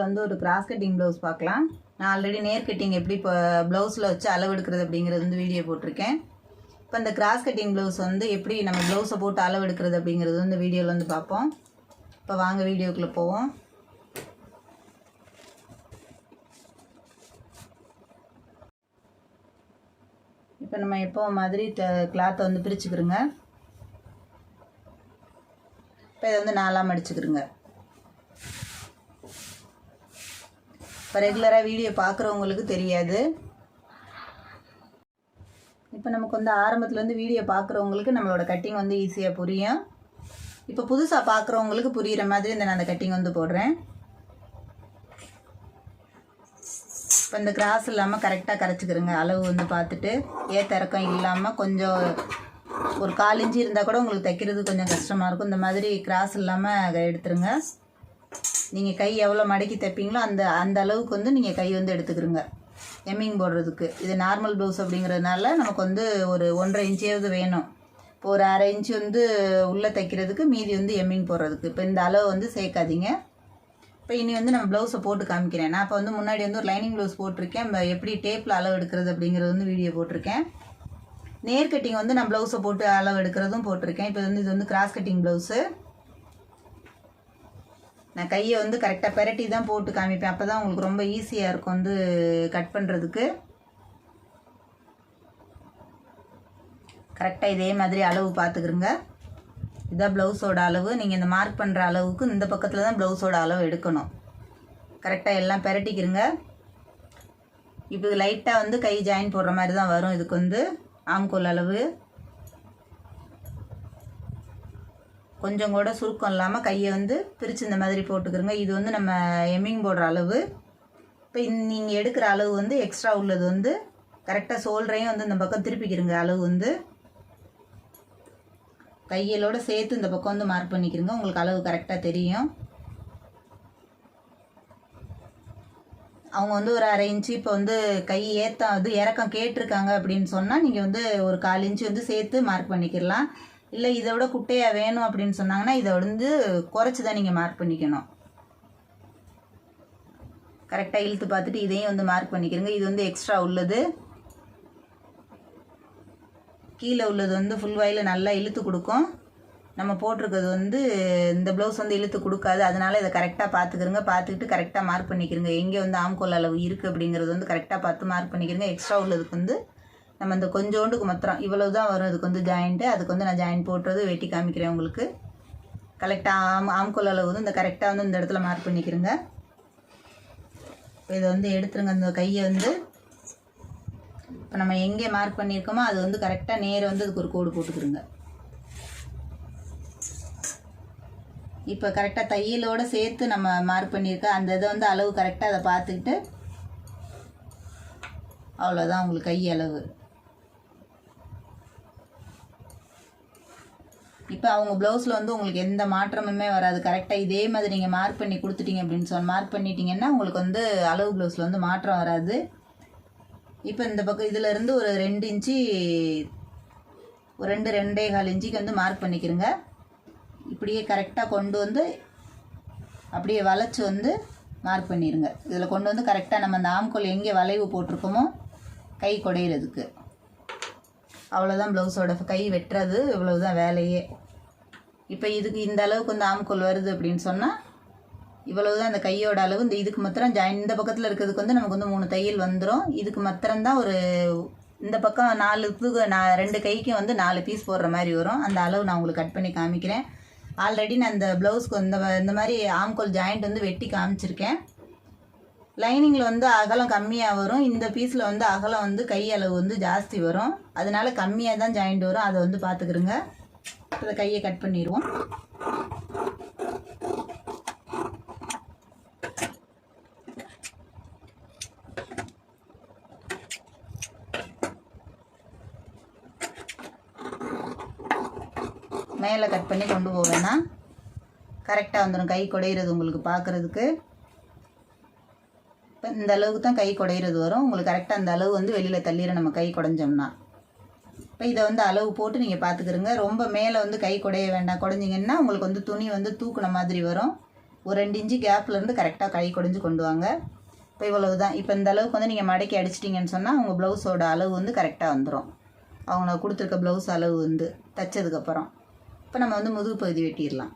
வீடியோவில் வந்து ஒரு கிராஸ் கட்டிங் ப்ளவுஸ் பார்க்கலாம். நான் ஆல்ரெடி நேர் கட்டிங் எப்படி இப்போ ப்ளவுஸில் வச்சு அளவு எடுக்கிறது அப்படிங்கிறது வந்து வீடியோ போட்டிருக்கேன். இப்போ இந்த கிராஸ் கட்டிங் ப்ளவுஸ் வந்து எப்படி நம்ம ப்ளவுஸை போட்டு அளவு எடுக்கிறது அப்படிங்கிறது வந்து வீடியோவில் வந்து பார்ப்போம். இப்போ வாங்க வீடியோக்குள்ளே போவோம். இப்போ நம்ம எப்போ மாதிரி கிளாத்தை வந்து பிரிச்சுக்கிறோங்க இப்போ இதை வந்து நாலாம் அடிச்சுக்கிறோங்க இப்போ ரெகுலராக வீடியோ பார்க்குறவங்களுக்கு தெரியாது. இப்போ நமக்கு வந்து ஆரம்பத்துலேருந்து வீடியோ பார்க்குறவங்களுக்கு நம்மளோட கட்டிங் வந்து ஈஸியாக புரியும். இப்போ புதுசாக பார்க்குறவங்களுக்கு புரிகிற மாதிரி இந்த நான் அந்த கட்டிங் வந்து போடுறேன். இப்போ இந்த கிராஸ் இல்லாமல் கரெக்டாக கரைச்சிக்கிறோங்க. அளவு வந்து பார்த்துட்டு ஏத்தறக்கம் இல்லாமல் கொஞ்சம் ஒரு கால் இருந்தால் கூட உங்களுக்கு தைக்கிறது கொஞ்சம் கஷ்டமாக இருக்கும். இந்த மாதிரி கிராஸ் இல்லாமல் எடுத்துருங்க. நீங்கள் கை எவ்வளோ மடக்கி தைப்பீங்களோ அந்த அந்த அளவுக்கு வந்து நீங்கள் கை வந்து எடுத்துக்கிறோங்க எம்மிங் போடுறதுக்கு. இது நார்மல் ப்ளவுஸ் அப்படிங்கிறதுனால நமக்கு வந்து ஒரு ஒன்றரை இன்ச்சியாவது வேணும். இப்போ ஒரு அரை இன்ச்சு வந்து உள்ளே தைக்கிறதுக்கு மீதி வந்து எம்மிங் போடுறதுக்கு. இப்போ இந்த அளவு வந்து சேர்க்காதீங்க. இப்போ இனி வந்து நம்ம ப்ளவுஸை போட்டு காமிக்கிறேன். நான் இப்போ வந்து முன்னாடி வந்து ஒரு லைனிங் ப்ளவுஸ் போட்டிருக்கேன். நம்ம எப்படி டேப்பில் அளவு எடுக்கிறது அப்படிங்கிறது வந்து வீடியோ போட்டிருக்கேன். நேர் கட்டிங் வந்து நான் ப்ளவுஸை போட்டு அளவு எடுக்கிறதும் போட்டிருக்கேன். இப்போ வந்து இது வந்து கிராஸ் கட்டிங் ப்ளவுஸு நான் கையை வந்து கரெக்டாக பெரட்டி தான் போட்டு காமிப்பேன். அப்போ தான் உங்களுக்கு ரொம்ப ஈஸியாக இருக்கும் வந்து கட் பண்ணுறதுக்கு கரெக்டாக இதே மாதிரி அளவு பார்த்துக்கிறோங்க இதான் ப்ளவுஸோட அளவு. நீங்கள் இந்த மார்க் பண்ணுற அளவுக்கு இந்த பக்கத்தில் தான் ப்ளவுஸோட அளவு எடுக்கணும். கரெக்டாக எல்லாம் பெரட்டிக்கிறங்க இப்போ லைட்டாக வந்து கை ஜாயின் போடுற மாதிரி தான் வரும். இதுக்கு வந்து ஆம்கோல் அளவு. கொஞ்சம் கூட சுருக்கம் இல்லாமல் கையை வந்து பிரித்து இந்த மாதிரி போட்டுக்கிறோங்க. இது வந்து நம்ம எம்மிங் போடுற அளவு. இப்போ நீங்கள் எடுக்கிற அளவு வந்து எக்ஸ்ட்ரா உள்ளது வந்து கரெக்டாக சோல்டரையும் வந்து இந்த பக்கம் திருப்பிக்கிறங்க. அளவு வந்து கையிலோட சேர்த்து இந்த பக்கம் வந்து மார்க் பண்ணிக்கிறங்க. உங்களுக்கு அளவு கரெக்டாக தெரியும். அவங்க வந்து ஒரு அரை இன்ச்சு இப்போ வந்து கை ஏற்ற இது இறக்கம் கேட்டிருக்காங்க அப்படின்னு சொன்னால் நீங்கள் வந்து ஒரு கால் இன்ச்சு வந்து சேர்த்து மார்க் பண்ணிக்கிடலாம் இல்லை இதை விட குட்டையாக வேணும் அப்படின்னு சொன்னாங்கன்னா இதை வந்து குறைச்சி தான் நீங்கள் மார்க் பண்ணிக்கணும் கரெக்டாக இழுத்து பார்த்துட்டு இதையும் வந்து மார்க் பண்ணிக்கிறங்க. இது வந்து எக்ஸ்ட்ரா உள்ளது. கீழே உள்ளது வந்து ஃபுல் வாயில் நல்லா இழுத்து கொடுக்கும். நம்ம போட்டிருக்கிறது வந்து இந்த ப்ளவுஸ் வந்து இழுத்து கொடுக்காது. அதனால் இதை கரெக்டாக பார்த்துக்கிறங்க. பார்த்துக்கிட்டு கரெக்டாக மார்க் பண்ணிக்கிறங்க. எங்கே வந்து ஆம்கோல் அளவு இருக்குது அப்படிங்கிறது வந்து கரெக்டாக பார்த்து மார்க் பண்ணிக்கிறங்க. எக்ஸ்ட்ரா உள்ளதுக்கு வந்து நம்ம இந்த கொஞ்சோண்டுக்கு மாத்திரம் இவ்வளவு தான் வரும். அதுக்கு வந்து ஜாயிண்ட்டு அதுக்கு வந்து நான் ஜாயின் போட்டுறது வெட்டி காமிக்கிறேன் உங்களுக்கு. கரெக்டாக ஆம் ஆம்கோல் அளவு வந்து இந்த கரெக்டாக வந்து இந்த இடத்துல மார்க் பண்ணிக்கிறேங்க. இப்போ இதை வந்து எடுத்துருங்க. அந்த கையை வந்து இப்போ நம்ம எங்கே மார்க் பண்ணியிருக்கோமோ அது வந்து கரெக்டாக நேர் வந்து அதுக்கு ஒரு கோடு போட்டுக்கிறோங்க. இப்போ கரெக்டாக தையலோடு சேர்த்து நம்ம மார்க் பண்ணியிருக்க அந்த இதை வந்து அளவு கரெக்டாக அதை பார்த்துக்கிட்டு அவ்வளோதான் உங்களுக்கு கை அளவு இப்போ அவங்க ப்ளவுஸில் வந்து உங்களுக்கு எந்த மாற்றமுமே வராது. கரெக்டாக இதே மாதிரி நீங்கள் மார்க் பண்ணி கொடுத்துட்டீங்க அப்படின்னு சொல்லி மார்க் பண்ணிட்டீங்கன்னா உங்களுக்கு வந்து அளவு ப்ளவுஸில் வந்து மாற்றம் வராது. இப்போ இந்த பக்கம் இதிலேருந்து ஒரு ரெண்டு இன்ச்சு ஒரு ரெண்டு ரெண்டே கால் இன்ச்சுக்கு வந்து மார்க் பண்ணிக்கிறங்க. இப்படியே கரெக்டாக கொண்டு வந்து அப்படியே வளைச்சி வந்து மார்க் பண்ணிடுங்க இதில் கொண்டு வந்து கரெக்டாக நம்ம அந்த ஆம்கோல் எங்கே வளைவு போட்டிருக்கோமோ கை குடையிறதுக்கு. அவ்வளோதான் ப்ளவுஸோட கை வெட்டுறது இவ்வளவுதான் வேலையே. இப்போ இதுக்கு இந்த அளவுக்கு வந்து ஆம்கோல் வருது அப்படின்னு சொன்னால் இவ்வளவு தான் அந்த கையோட அளவு. இந்த இதுக்கு மாத்திரம் ஜாயின் இந்த பக்கத்தில் இருக்கிறதுக்கு வந்து நமக்கு வந்து மூணு தையல் வந்துடும் இதுக்கு மாத்திரம்தான் ஒரு இந்த பக்கம் நாலு இதுக்கு நான் ரெண்டு கைக்கும் வந்து நாலு பீஸ் போடுற மாதிரி வரும். அந்த அளவு நான் உங்களுக்கு கட் பண்ணி காமிக்கிறேன். ஆல்ரெடி நான் இந்த ப்ளவுஸ்க்கு இந்த இந்த மாதிரி ஆம்கோல் ஜாயிண்ட் வந்து வெட்டி காமிச்சிருக்கேன். லைனிங்கில் வந்து அகலம் கம்மியாக வரும். இந்த பீஸில் வந்து அகலம் வந்து கை அளவு வந்து ஜாஸ்தி வரும். அதனால கம்மியாக தான் ஜாயிண்ட் வரும். அதை வந்து பார்த்துக்கிறோங்க அதை கையை கட் பண்ணிடுவோம் மேலே கட் பண்ணி கொண்டு போவேன்னா கரெக்டாக வந்துடும் கை குடையிறது உங்களுக்கு பார்க்குறதுக்கு இப்போ இந்த அளவுக்கு தான் கை குடையிறது வரும். உங்களுக்கு கரெக்டாக அந்த அளவு வந்து வெளியில் தள்ளிட நம்ம கை குடைஞ்சோம்னா. இப்போ இதை வந்து அளவு போட்டு நீங்கள் பார்த்துக்கிறங்க ரொம்ப மேலே வந்து கை குடைய வேண்டாம். குடைஞ்சிங்கன்னா உங்களுக்கு வந்து துணி வந்து தூக்குன மாதிரி வரும். ஒரு ரெண்டு இன்ச்சு கேப்லேருந்து கரெக்டாக கை குடஞ்சி கொண்டு வாங்க. இப்போ இவ்வளவு தான் இப்போ இந்த அளவுக்கு வந்து நீங்கள் மடக்கி அடிச்சிட்டிங்கன்னு சொன்னால் உங்கள் ப்ளவுஸோட அளவு வந்து கரெக்டாக வந்துடும் அவங்க கொடுத்துருக்க ப்ளவுஸ் அளவு வந்து தைச்சதுக்கப்புறம் இப்போ நம்ம வந்து முதுகு பகுதி வெட்டிடலாம்.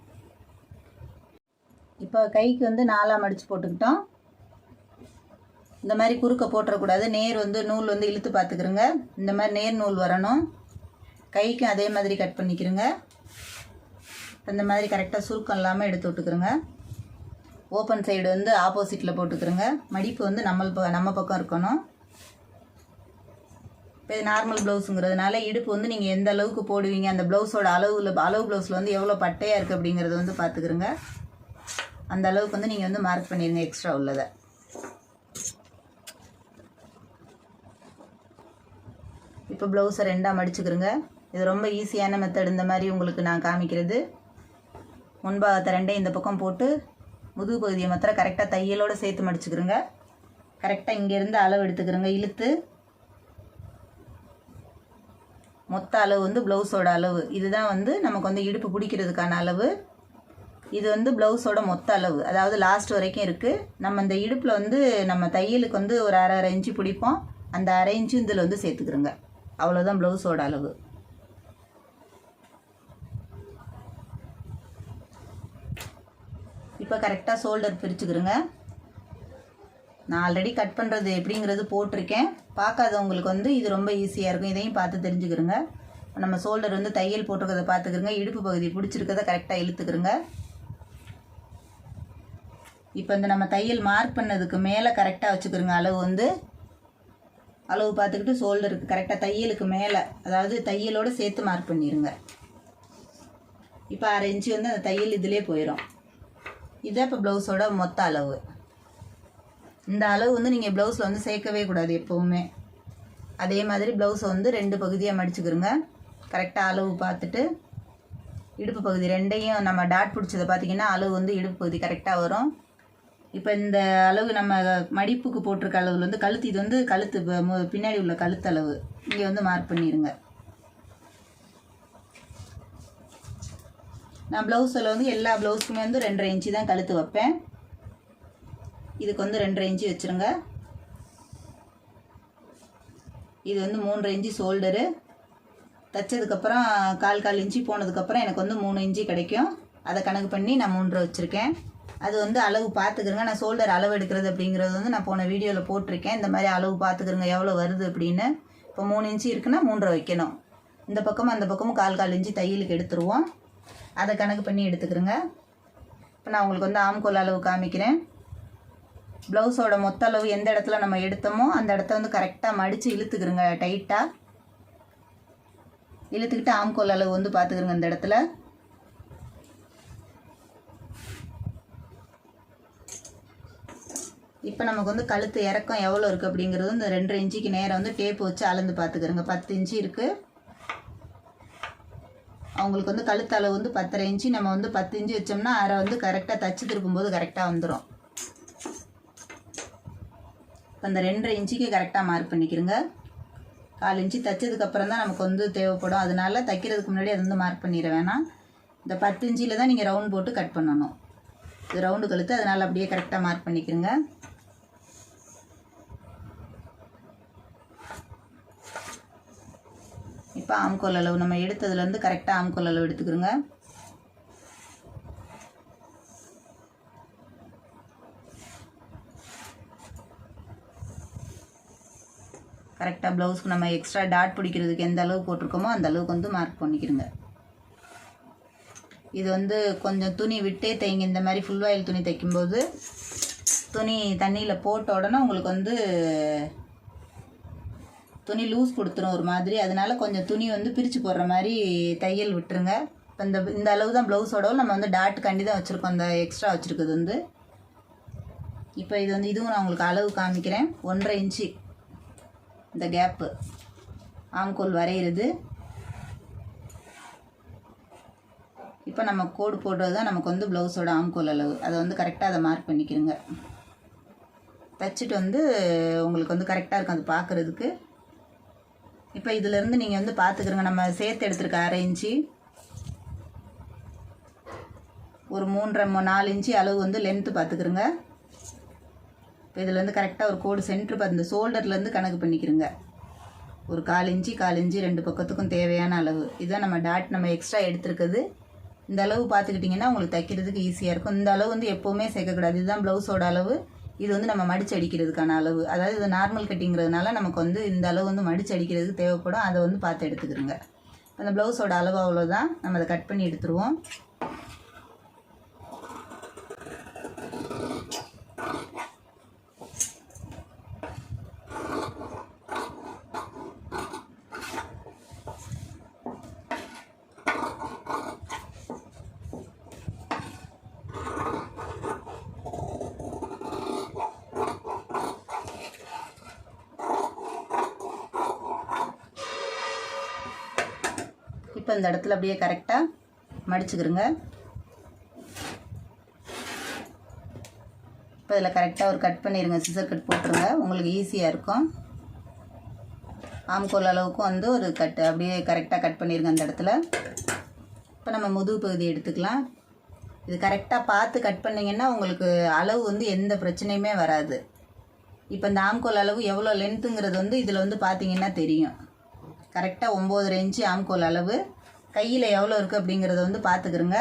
இப்போ கைக்கு வந்து நாலாக மடித்து போட்டுக்கிட்டோம். இந்த மாதிரி குறுக்க போட்டுறக்கூடாது. நேர் வந்து நூல் வந்து இழுத்து பார்த்துக்கிறோங்க. இந்த மாதிரி நேர் நூல் வரணும். கைக்கும் அதே மாதிரி கட் பண்ணிக்கிறோங்க. இந்த மாதிரி கரெக்டாக சுருக்கம் இல்லாமல் எடுத்து விட்டுக்கிறோங்க. ஓப்பன் சைடு வந்து ஆப்போசிட்டில் போட்டுக்கிறோங்க. மடிப்பு வந்து நம்ம ப- நம்ம பக்கம் இருக்கணும். இப்போ இது நார்மல் ப்ளவுஸுங்கிறதுனால இடுப்பு வந்து நீங்கள் எந்த அளவுக்கு போடுவீங்க அந்த ப்ளவுஸோட அளவில் அளவு ப்ளவுஸில் வந்து எவ்வளோ பட்டையாக இருக்குது அப்படிங்கிறத வந்து பார்த்துக்கிறோங்க. அந்த அளவுக்கு வந்து நீங்கள் வந்து மார்க் பண்ணிடுங்க எக்ஸ்ட்ரா உள்ளதை. இப்போ ப்ளவுஸை ரெண்டாக மடிச்சுக்கிறோங்க இது ரொம்ப ஈஸியான மெத்தட் இந்த மாதிரி உங்களுக்கு நான் காமிக்கிறது. முன்பாகத்தை ரெண்டையும் இந்த பக்கம் போட்டு முதுகு பகுதியை மாத்திரம் கரெக்டாக தையலோடு சேர்த்து மடிச்சுக்கிறோங்க கரெக்டாக இங்கேருந்து அளவு எடுத்துக்கிறோங்க இழுத்து. மொத்த அளவு வந்து ப்ளவுஸோட அளவு. இதுதான் வந்து நமக்கு வந்து இடுப்பு பிடிக்கிறதுக்கான அளவு. இது வந்து ப்ளவுஸோட மொத்த அளவு. அதாவது லாஸ்ட் வரைக்கும் இருக்குது நம்ம இந்த இடுப்பில் வந்து நம்ம தையலுக்கு வந்து ஒரு அரை அரை இன்ச்சு பிடிப்போம். அந்த அரை இன்ச்சு இதில் வந்து சேர்த்துக்கிறோங்க அவ்வளோதான் ப்ளவுஸோட அளவு. இப்போ கரெக்டாக ஷோல்டர் பிரிச்சுக்கிறோங்க நான் ஆல்ரெடி கட் பண்ணுறது எப்படிங்கிறது போட்டிருக்கேன். பார்க்காதவங்களுக்கு வந்து இது ரொம்ப ஈஸியாக இருக்கும். இதையும் பார்த்து தெரிஞ்சுக்கிறோங்க நம்ம ஷோல்டர் வந்து தையல் போட்டிருக்கிறத பார்த்துக்கிறோங்க இடுப்பு பகுதி பிடிச்சிருக்கிறத கரெக்டாக இழுத்துக்கிறோங்க இப்போ இந்த நம்ம தையல் மார்க் பண்ணதுக்கு மேலே கரெக்டாக வச்சுக்கிறோங்க அளவு வந்து அளவு பார்த்துக்கிட்டு ஷோல்டருக்கு கரெக்டாக தையலுக்கு மேலே அதாவது தையலோடு சேர்த்து மார்க் பண்ணிடுங்க இப்போ அரை இன்ச்சு வந்து அந்த தையல் இதிலே போயிடும் இதுதான் இப்போ ப்ளவுஸோட மொத்த அளவு. இந்த அளவு வந்து நீங்கள் ப்ளவுஸில் வந்து சேர்க்கவே கூடாது எப்போவுமே. அதே மாதிரி ப்ளவுஸை வந்து ரெண்டு பகுதியாக மடிச்சுக்கிறோங்க கரெக்டாக அளவு பார்த்துட்டு இடுப்பு பகுதி ரெண்டையும் நம்ம டாட் பிடிச்சதை பார்த்தீங்கன்னா அளவு வந்து இடுப்பு பகுதி கரெக்டாக வரும். இப்போ இந்த அளவு நம்ம மடிப்புக்கு போட்டிருக்க அளவில் வந்து கழுத்து இது வந்து கழுத்து பின்னாடி உள்ள கழுத்து அளவு. இங்கே வந்து மார்க் பண்ணிடுங்க. நான் ப்ளவுஸில் வந்து எல்லா ப்ளவுஸுக்குமே வந்து ரெண்டரை இன்ச்சு தான் கழுத்து வைப்பேன். இதுக்கு வந்து ரெண்டரை இன்ச்சு வச்சுருங்க. இது வந்து மூன்றரை இன்ச்சு ஷோல்டரு தைச்சதுக்கப்புறம் கால் கால் இன்ச்சு போனதுக்கப்புறம் எனக்கு வந்து மூணு இன்ச்சு கிடைக்கும். அதை கணக்கு பண்ணி நான் மூன்றரை வச்சுருக்கேன். அது வந்து அளவு பார்த்துக்கிறங்க நான் ஷோல்டர் அளவு எடுக்கிறது அப்படிங்கிறது வந்து நான் போன வீடியோவில் போட்டிருக்கேன். இந்த மாதிரி அளவு பார்த்துக்கிறங்க எவ்வளோ வருது அப்படின்னு. இப்போ மூணு இன்ச்சு இருக்குன்னா மூன்றரை வைக்கணும். இந்த பக்கமும் அந்த பக்கமும் கால் கால் இன்ச்சு தையலுக்கு எடுத்துருவோம். அதை கணக்கு பண்ணி எடுத்துக்கிறேங்க. இப்போ நான் உங்களுக்கு வந்து ஆம்கோல் அளவு காமிக்கிறேன். ப்ளவுஸோட மொத்த அளவு எந்த இடத்துல நம்ம எடுத்தோமோ அந்த இடத்த வந்து கரெக்டாக மடித்து இழுத்துக்கிறோங்க டைட்டாக இழுத்துக்கிட்டு ஆம்கோல் அளவு வந்து பார்த்துக்கிறோங்க இந்த இடத்துல. இப்போ நமக்கு வந்து கழுத்து இறக்கம் எவ்வளோ இருக்குது அப்படிங்கிறது இந்த ரெண்டரை இன்ச்சுக்கு நேரம் வந்து டேப் வச்சு அளந்து பார்த்துக்கிறோங்க. பத்து இன்ச்சு இருக்குது அவங்களுக்கு வந்து கழுத்து அளவு வந்து பத்தரை இன்ச்சு. நம்ம வந்து பத்து இன்ச்சு வச்சோம்னா அரை வந்து கரெக்டாக தச்சு திருப்பும்போது கரெக்டாக வந்துடும் இப்போ இந்த ரெண்டரை இன்ச்சுக்கு கரெக்டாக மார்க் பண்ணிக்கிறோங்க. கால் இன்ச்சு தைச்சதுக்கப்புறம் தான் நமக்கு வந்து தேவைப்படும். அதனால தைக்கிறதுக்கு முன்னாடி அது வந்து மார்க் பண்ணிட வேணாம். இந்த பத்து இன்ச்சில் தான் நீங்கள் ரவுண்ட் போட்டு கட் பண்ணணும். இது ரவுண்டு கழுத்து அதனால் அப்படியே கரெக்டாக மார்க் பண்ணிக்கிறோங்க. இப்போ ஆம்கோல் அளவு நம்ம எடுத்ததுலேருந்து கரெக்டாக ஆம்கோல் அளவு எடுத்துக்கிறோங்க. கரெக்டாக ப்ளவுஸ்க்கு நம்ம எக்ஸ்ட்ரா டாட் பிடிக்கிறதுக்கு எந்த அளவு போட்டிருக்கோமோ அந்த அளவுக்கு வந்து மார்க் பண்ணிக்கிறோங்க. இது வந்து கொஞ்சம் துணி விட்டே தைங்க இந்த மாதிரி ஃபுல் வாயில் துணி தைக்கும்போது துணி தண்ணியில் போட்ட உடனே உங்களுக்கு வந்து துணி லூஸ் கொடுத்துரும் ஒரு மாதிரி. அதனால கொஞ்சம் துணி வந்து பிரித்து போடுற மாதிரி தையல் விட்டுருங்க. இப்போ இந்த இந்த அளவு தான் ப்ளவுஸோட நம்ம வந்து டாட் கண்டி தான் வச்சுருக்கோம். இந்த எக்ஸ்ட்ரா வச்சுருக்குது வந்து. இப்போ இது வந்து இதுவும் நான் உங்களுக்கு அளவு காமிக்கிறேன். ஒன்றரை இன்ச்சு இந்த கேப்பு ஆம்கோல் வரைகிறது இப்போ நம்ம கோடு போடுறது தான் நமக்கு வந்து ப்ளவுஸோட ஆம்கோல் அளவு. அதை வந்து கரெக்டாக அதை மார்க் பண்ணிக்கிறோங்க. தைச்சிட்டு வந்து உங்களுக்கு வந்து கரெக்டாக இருக்கும். அது பார்க்குறதுக்கு. இப்போ இதிலேருந்து நீங்கள் வந்து பார்த்துக்கிறங்க நம்ம சேர்த்து எடுத்துருக்க அரை இன்ச்சு. ஒரு மூன்றரை மு- நாலு இன்ச்சு அளவு வந்து லென்த்து பார்த்துக்கிறோங்க இப்போ இதில் வந்து கரெக்டாக ஒரு கோடு சென்ட்ரு பார்த்து இந்த ஷோல்டர்லேருந்து கணக்கு பண்ணிக்கிறோங்க. ஒரு கால் இன்ச்சு கால் இன்ச்சு ரெண்டு பக்கத்துக்கும் தேவையான அளவு. இதுதான் நம்ம டாட் நம்ம எக்ஸ்ட்ரா எடுத்துருக்குது இந்த அளவு பார்த்துக்கிட்டிங்கன்னா உங்களுக்கு தைக்கிறதுக்கு ஈஸியாக இருக்கும். இந்த அளவு வந்து எப்போவுமே சேர்க்கக்கூடாது இதுதான் ப்ளவுஸோட அளவு. இது வந்து நம்ம மடிச்சு அடிக்கிறதுக்கான அளவு. அதாவது இது நார்மல் கட்டிங்கிறதுனால நமக்கு வந்து இந்த அளவு வந்து மடிச்சு அடிக்கிறதுக்கு தேவைப்படும். அதை வந்து பார்த்து எடுத்துக்கிறோங்க. அந்த ப்ளவுஸோட அளவு அவ்வளோதான் நம்ம அதை கட் பண்ணி எடுத்துருவோம். இப்போ இந்த இடத்துல அப்படியே கரெக்டாக மடிச்சுக்கிறோங்க இப்போ இதில் கரெக்டாக ஒரு கட் பண்ணிடுங்க சிசர் கட் போட்டுருங்க. உங்களுக்கு ஈஸியாக இருக்கும். ஆம்கோல் அளவுக்கும் வந்து ஒரு கட் அப்படியே கரெக்டாக கட் பண்ணிடுங்க அந்த இடத்துல. இப்போ நம்ம முதுகு பகுதி எடுத்துக்கலாம். இது கரெக்டாக பார்த்து கட் பண்ணிங்கன்னா உங்களுக்கு அளவு வந்து எந்த பிரச்சனையுமே வராது. இப்போ இந்த ஆம்கோல் அளவு எவ்வளோ லென்த்துங்கிறது வந்து இதில் வந்து பார்த்தீங்கன்னா தெரியும். கரெக்டாக ஒம்போதரை இன்ச்சு ஆம்கோல் அளவு. கையில் எவ்வளோ இருக்குது அப்படிங்கிறத வந்து பார்த்துக்கிறோங்க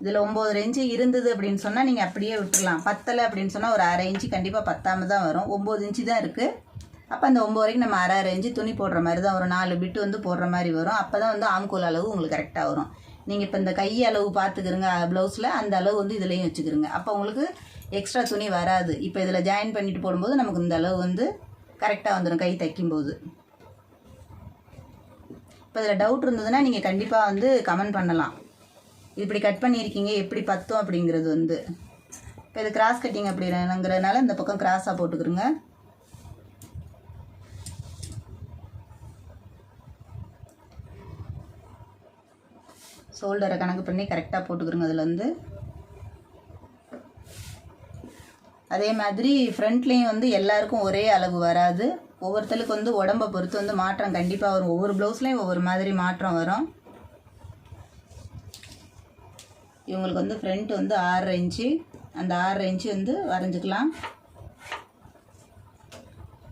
இதில் ஒம்போதரை இன்ச்சு இருந்தது அப்படின்னு சொன்னால் நீங்கள் அப்படியே விட்டுடலாம் பத்தலை அப்படின்னு சொன்னால் ஒரு அரை இன்ச்சு கண்டிப்பாக பத்தாமல் தான் வரும். ஒம்பது இன்ச்சு தான் இருக்குது அப்போ அந்த ஒம்பது வரைக்கும் நம்ம அரை அரை இன்ச்சு துணி போடுற மாதிரி தான் ஒரு நாலு பிட்டு வந்து போடுற மாதிரி வரும். அப்போ தான் வந்து ஆம்கோல் அளவு உங்களுக்கு கரெக்டாக வரும். நீங்கள் இப்போ இந்த கை அளவு பார்த்துக்கிறங்க ப்ளவுஸில் அந்த அளவு வந்து இதுலேயும் வச்சுக்கிறோங்க. அப்போ உங்களுக்கு எக்ஸ்ட்ரா துணி வராது. இப்போ இதில் ஜாயின் பண்ணிட்டு போடும்போது நமக்கு இந்த அளவு வந்து கரெக்டாக வந்துடும் கை தைக்கும்போது. இப்போ இதில் டவுட் இருந்ததுன்னா நீங்கள் கண்டிப்பாக வந்து கமெண்ட் பண்ணலாம். இப்படி கட் பண்ணியிருக்கீங்க எப்படி பத்தும் அப்படிங்கிறது வந்து. இப்போ இது கிராஸ் கட்டிங் அப்படிங்கிறதுனால இந்த பக்கம் கிராஸாக போட்டுக்கிறோங்க ஷோல்டரை கணக்கு பண்ணி கரெக்டாக போட்டுக்கிறோங்க அதில் வந்து அதே மாதிரி ஃப்ரண்ட்லேயும் வந்து எல்லாருக்கும் ஒரே அளவு வராது. ஒவ்வொருத்தருக்கு வந்து உடம்பை பொறுத்து வந்து மாற்றம் கண்டிப்பாக வரும். ஒவ்வொரு ப்ளவுஸ்லேயும் ஒவ்வொரு மாதிரி மாற்றம் வரும். இவங்களுக்கு வந்து ஃப்ரண்ட் வந்து ஆறரை இன்ச்சு அந்த ஆறரை இன்ச்சு வந்து வரைஞ்சிக்கலாம்.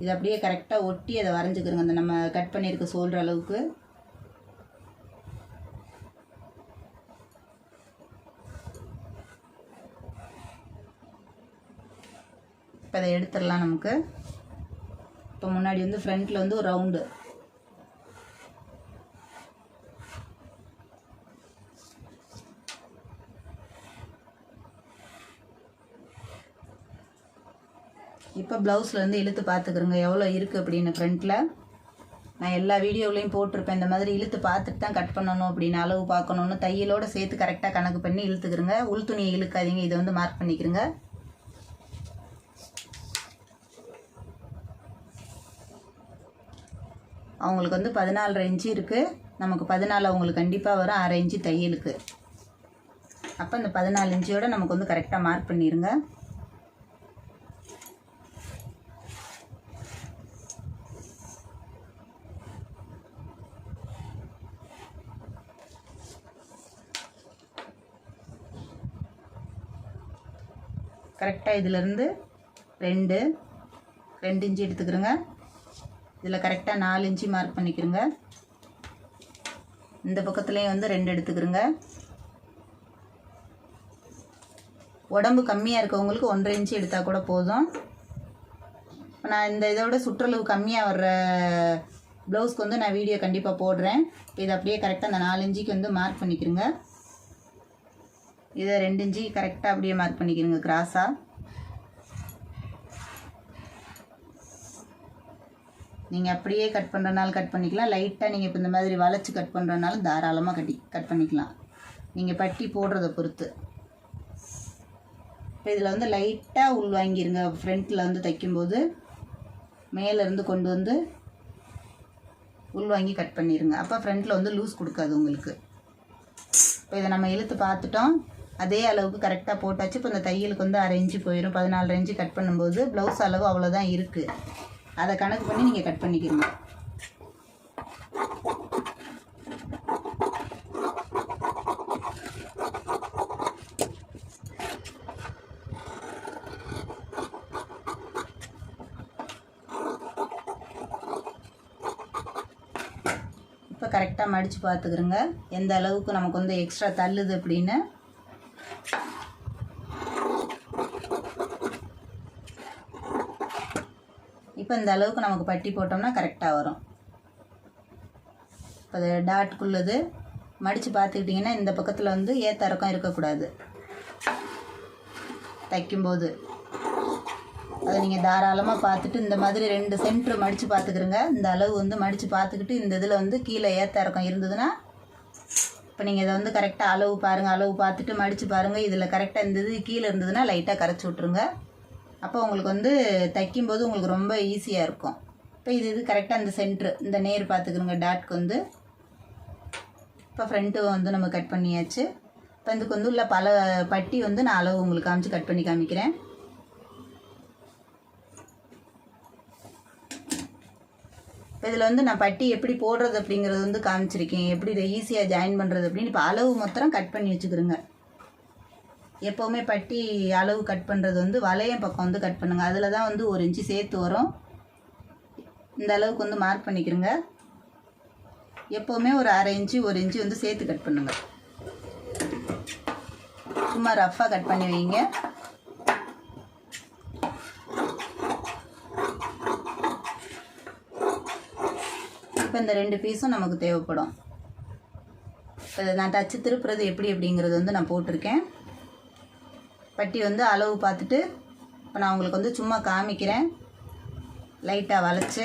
இது அப்படியே கரெக்டாக ஒட்டி அதை வரைஞ்சிக்கிறோங்க. அந்த நம்ம கட் பண்ணியிருக்க சொல்கிற அளவுக்கு. இப்போ அதை எடுத்துடலாம் நமக்கு. இப்போ முன்னாடி வந்து ஃப்ரண்ட்டில் வந்து ஒரு ரவுண்டு. இப்போ ப்ளவுஸில் வந்து இழுத்து பார்த்துக்குறோங்க எவ்வளோ இருக்குது அப்படின்னு ஃப்ரண்ட்டில் நான் எல்லா வீடியோவிலையும் போட்டிருப்பேன். இந்த மாதிரி இழுத்து பார்த்துட்டு தான் கட் பண்ணணும் அப்படின்னு அளவு பார்க்கணுன்னு தையலோடு சேர்த்து கரெக்டாக கணக்கு பண்ணி இழுத்துக்கிறோங்க. உள் துணியை இழுக்காதீங்க. இதை வந்து மார்க் பண்ணிக்கிறோங்க. அவங்களுக்கு வந்து பதினாலரை இன்ச்சு இருக்குது நமக்கு பதினாலு அவங்களுக்கு கண்டிப்பாக வரும். அரை இன்ச்சு தையலுக்கு. அப்போ இந்த பதினாலு இன்ச்சியோட நமக்கு வந்து கரெக்டாக மார்க் பண்ணிடுங்க கரெக்டாக இதிலேருந்து ரெண்டு ரெண்டு இன்ச்சு எடுத்துக்கிறோங்க. இதில் கரெக்டாக நாலு இன்ச்சு மார்க் பண்ணிக்கிறோங்க. இந்த பக்கத்துலேயும் வந்து ரெண்டு எடுத்துக்கிறோங்க. உடம்பு கம்மியாக இருக்கவங்களுக்கு ஒன்றரை இன்ச்சு எடுத்தால் கூட போதும். இப்போ நான் இந்த இதோட சுற்றளவு கம்மியாக வர்ற ப்ளவுஸ்க்கு வந்து நான் வீடியோ கண்டிப்பாக போடுறேன். இப்போ இதை அப்படியே கரெக்டாக அந்த நாலு இன்ச்சுக்கு வந்து மார்க் பண்ணிக்கிறோங்க. இதை ரெண்டு இன்ச்சு கரெக்டாக அப்படியே மார்க் பண்ணிக்கிறோங்க கிராஸாக நீங்கள் அப்படியே கட் பண்ணுறனாலும் கட் பண்ணிக்கலாம். லைட்டாக நீங்கள் இப்போ இந்த மாதிரி வளைச்சி கட் பண்ணுறனாலும் தாராளமாக கட்டி கட் பண்ணிக்கலாம். நீங்கள் பட்டி போடுறத பொறுத்து. இப்போ இதில் வந்து லைட்டாக உள் வாங்கிருங்க. ஃப்ரண்ட்டில் வந்து தைக்கும்போது மேலேருந்து கொண்டு வந்து உள் வாங்கி கட் பண்ணிடுங்க அப்போ ஃப்ரண்ட்டில் வந்து லூஸ் கொடுக்காது உங்களுக்கு. இப்போ இதை நம்ம இழுத்து பார்த்துட்டோம். அதே அளவுக்கு கரெக்டாக போட்டாச்சு. இப்போ இந்த தையலுக்கு வந்து அரை இன்ச்சு போயிடும் பதினாலு இன்ச்சு கட் பண்ணும்போது ப்ளவுஸ் அளவு அவ்வளோதான் இருக்குது அதை கணக்கு பண்ணி நீங்கள் கட் பண்ணிக்கிறீங்க இப்போ கரெக்டாக மடித்து பார்த்துக்கிறோங்க எந்த அளவுக்கு நமக்கு வந்து எக்ஸ்ட்ரா தள்ளுது அப்படின்னு. இப்போ இந்த அளவுக்கு நமக்கு பட்டி போட்டோம்னா கரெக்டாக வரும். இப்போ அது டாட்டுக்குள்ளது மடித்து பார்த்துக்கிட்டிங்கன்னா இந்த பக்கத்தில் வந்து ஏத்த இறக்கம் இருக்கக்கூடாது. தைக்கும்போது. அதை நீங்கள் தாராளமாக பார்த்துட்டு இந்த மாதிரி ரெண்டு சென்ட்ரு மடித்து பார்த்துக்கிறங்க. இந்த அளவு வந்து மடித்து பார்த்துக்கிட்டு இந்த இதில் வந்து கீழே ஏத்த இறக்கம் இருந்ததுன்னா இப்போ நீங்கள் இதை வந்து கரெக்டாக அளவு பாருங்கள் அளவு பார்த்துட்டு மடித்து பாருங்கள் இதில் கரெக்டாக இந்த இது கீழே இருந்ததுன்னா லைட்டாக கரைச்சி விட்ருங்க அப்போ உங்களுக்கு வந்து தைக்கும்போது உங்களுக்கு ரொம்ப ஈஸியாக இருக்கும். இப்போ இது இது கரெக்டாக அந்த சென்ட்ரு இந்த நேர் பார்த்துக்கிறோங்க டாட்க்கு வந்து இப்போ ஃப்ரண்ட்டு வந்து நம்ம கட் பண்ணியாச்சு. இப்போ இதுக்கு வந்து உள்ள பல பட்டி வந்து நான் அளவு உங்களுக்கு காமிச்சு கட் பண்ணி காமிக்கிறேன். இப்போ இதில் வந்து நான் பட்டி எப்படி போடுறது அப்படிங்கிறது வந்து காமிச்சிருக்கேன். எப்படி இதை ஈஸியாக ஜாயின் பண்ணுறது அப்படின்னு இப்போ அளவு மொத்தம் கட் பண்ணி வச்சுக்கிறோங்க. எப்போவுமே பட்டி அளவு கட் பண்ணுறது வந்து வளையம் பக்கம் வந்து கட் பண்ணுங்கள் அதில் தான் வந்து ஒரு இன்ச்சு சேர்த்து வரும். இந்த அளவுக்கு வந்து மார்க் பண்ணிக்கிறோங்க. எப்போவுமே ஒரு அரை இன்ச்சு ஒரு இன்ச்சு வந்து சேர்த்து கட் பண்ணுங்கள் சும்மா ரஃப்பாக கட் பண்ணி வைங்க. இப்போ இந்த ரெண்டு பீஸும் நமக்கு தேவைப்படும். இப்போ நான் டச்சு திருப்புறது எப்படி அப்படிங்கிறது வந்து நான் போட்டிருக்கேன். பட்டி வந்து அளவு பார்த்துட்டு இப்போ நான் உங்களுக்கு வந்து சும்மா காமிக்கிறேன். லைட்டாக வளைச்சி.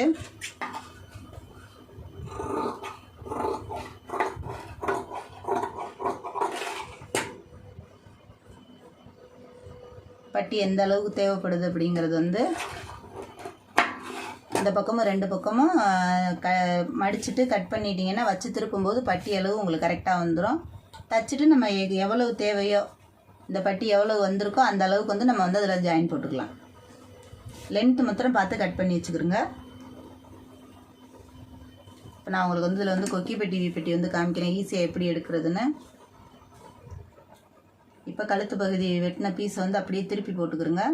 பட்டி எந்த அளவுக்கு தேவைப்படுது அப்படிங்கிறது வந்து இந்த பக்கமும் ரெண்டு பக்கமும் க மடிச்சுட்டு கட் பண்ணிட்டீங்கன்னா வச்சு திருப்பும்போது பட்டி அளவு உங்களுக்கு கரெக்டாக வந்துடும் தச்சுட்டு நம்ம எவ்வளவு தேவையோ இந்த பட்டி எவ்வளோ வந்திருக்கோ அந்த அளவுக்கு வந்து நம்ம வந்து அதில் ஜாயின் போட்டுக்கலாம். லென்த்து மாத்திரம் பார்த்து கட் பண்ணி வச்சுக்கிறோங்க இப்போ நான் உங்களுக்கு வந்து இதில் வந்து கொக்கி பெட்டி பெட்டி வந்து காமிக்கிறேன். ஈஸியாக எப்படி எடுக்கிறதுன்னு. இப்போ கழுத்து பகுதி வெட்டின பீஸ் வந்து அப்படியே திருப்பி போட்டுக்கிறோங்க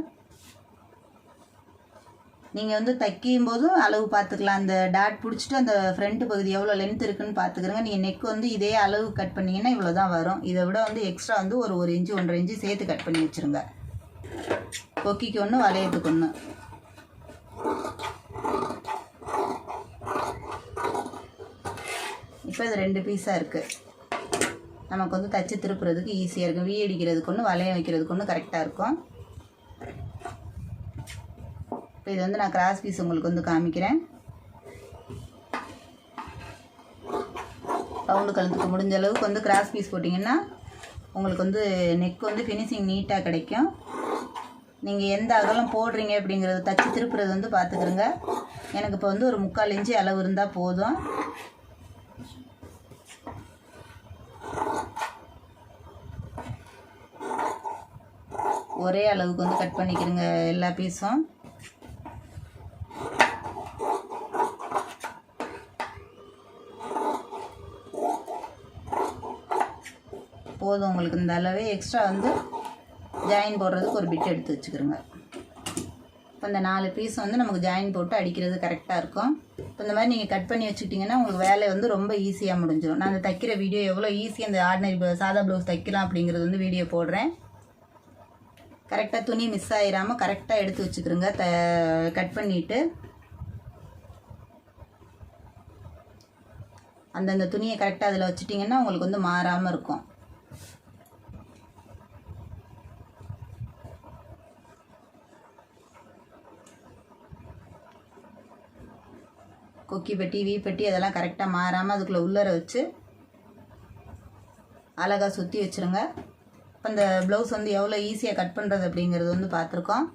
நீங்கள் வந்து தைக்கும் போதும் அளவு பார்த்துக்கலாம். அந்த டாட் பிடிச்சிட்டு அந்த ஃப்ரண்ட் பகுதி எவ்வளோ லென்த் இருக்குன்னு பார்த்துக்கிறங்க. நீங்கள் நெக் வந்து இதே அளவு கட் பண்ணிங்கன்னா இவ்வளோ தான் வரும். இதை விட வந்து எக்ஸ்ட்ரா வந்து ஒரு ஒரு இன்ச்சு ஒன்றரை இன்ச்சு சேர்த்து கட் பண்ணி வச்சுருங்க. கொக்கிக்கு ஒன்று வளையத்துக்கு ஒன்று இப்போ இது ரெண்டு பீஸாக இருக்குது நமக்கு வந்து தச்சு திருப்புறதுக்கு ஈஸியாக இருக்கும். வீ அடிக்கிறதுக்கு ஒன்று வளையம் வைக்கிறதுக்கு ஒன்று கரெக்டாக இருக்கும். இப்போ இது வந்து நான் கிராஸ் பீஸ் உங்களுக்கு வந்து காமிக்கிறேன். பவுண்டு கழுத்துக்கு முடிஞ்ச அளவுக்கு வந்து கிராஸ் பீஸ் போட்டிங்கன்னா உங்களுக்கு வந்து நெக் வந்து ஃபினிஷிங் நீட்டாக கிடைக்கும். நீங்கள் எந்த அகலம் போடுறீங்க அப்படிங்கிறத தச்சு திருப்புறது வந்து பார்த்துக்கிறங்க. எனக்கு இப்போ வந்து ஒரு முக்கால் இன்ச்சு அளவு இருந்தால் போதும். ஒரே அளவுக்கு வந்து கட் பண்ணிக்கிறங்க எல்லா பீஸும் போதும் உங்களுக்கு இந்த அளவே எக்ஸ்ட்ரா வந்து ஜாயின் போடுறதுக்கு ஒரு பிட் எடுத்து வச்சுக்கிறோங்க. இப்போ இந்த நாலு பீஸ் வந்து நமக்கு ஜாயின் போட்டு அடிக்கிறது கரெக்டாக இருக்கும். இப்போ இந்த மாதிரி நீங்கள் கட் பண்ணி வச்சுக்கிட்டிங்கன்னா உங்களுக்கு வேலை வந்து ரொம்ப ஈஸியாக முடிஞ்சிடும். நான் அந்த தைக்கிற வீடியோ எவ்வளோ ஈஸியாக இந்த ஆர்டினரி சாதா ப்ளவுஸ் தைக்கலாம் அப்படிங்கிறது வந்து வீடியோ போடுறேன். கரெக்டாக துணி மிஸ் ஆகிடாமல் கரெக்டாக எடுத்து வச்சுக்கிறோங்க த கட் பண்ணிவிட்டு அந்தந்த துணியை கரெக்டாக அதில் வச்சுட்டிங்கன்னா உங்களுக்கு வந்து மாறாமல் இருக்கும். கொக்கி பெட்டி வீ பெட்டி அதெல்லாம் கரெக்டாக மாறாமல் அதுக்குள்ளே உள்ளர வச்சு அழகாக சுற்றி வச்சுருங்க. இப்போ இந்த ப்ளவுஸ் வந்து எவ்வளோ ஈஸியாக கட் பண்ணுறது அப்படிங்கிறது வந்து பார்த்துருக்கோம்.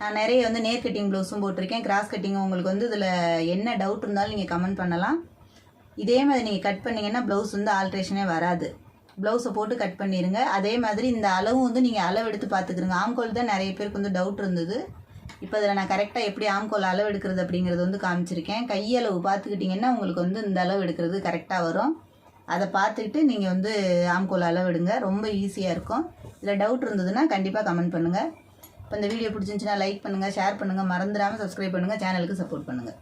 நான் நிறைய வந்து நேர் கட்டிங் ப்ளவுஸும் போட்டிருக்கேன். கிராஸ் கட்டிங் உங்களுக்கு வந்து இதில் என்ன டவுட் இருந்தாலும் நீங்கள் கமெண்ட் பண்ணலாம். இதே மாதிரி நீங்கள் கட் பண்ணிங்கன்னா ப்ளவுஸ் வந்து ஆல்ட்ரேஷனே வராது. ப்ளவுஸை போட்டு கட் பண்ணிடுங்க அதே மாதிரி இந்த அளவும் வந்து நீங்கள் அளவு எடுத்து பார்த்துக்கிறங்க. ஆம்கோல் தான் நிறைய பேருக்கு வந்து டவுட் இருந்தது. இப்போ இதில் நான் கரெக்டாக எப்படி ஆம்கோல் அளவு எடுக்கிறது அப்படிங்கிறது வந்து காமிச்சிருக்கேன். கையளவு பார்த்துக்கிட்டிங்கன்னா உங்களுக்கு வந்து இந்த அளவு எடுக்கிறது கரெக்டாக வரும். அதை பார்த்துக்கிட்டு நீங்கள் வந்து ஆம்கோல் அளவு எடுங்க. ரொம்ப ஈஸியாக இருக்கும். இதில் டவுட் இருந்ததுன்னா கண்டிப்பாக கமெண்ட் பண்ணுங்கள் இப்போ இந்த வீடியோ பிடிச்சிருந்துச்சுன்னா லைக் பண்ணுங்கள் ஷேர் பண்ணுங்கள் மறந்துடாமல் சப்ஸ்கிரைப் பண்ணுங்கள் சேனலுக்கு சப்போர்ட் பண்ணுங்கள்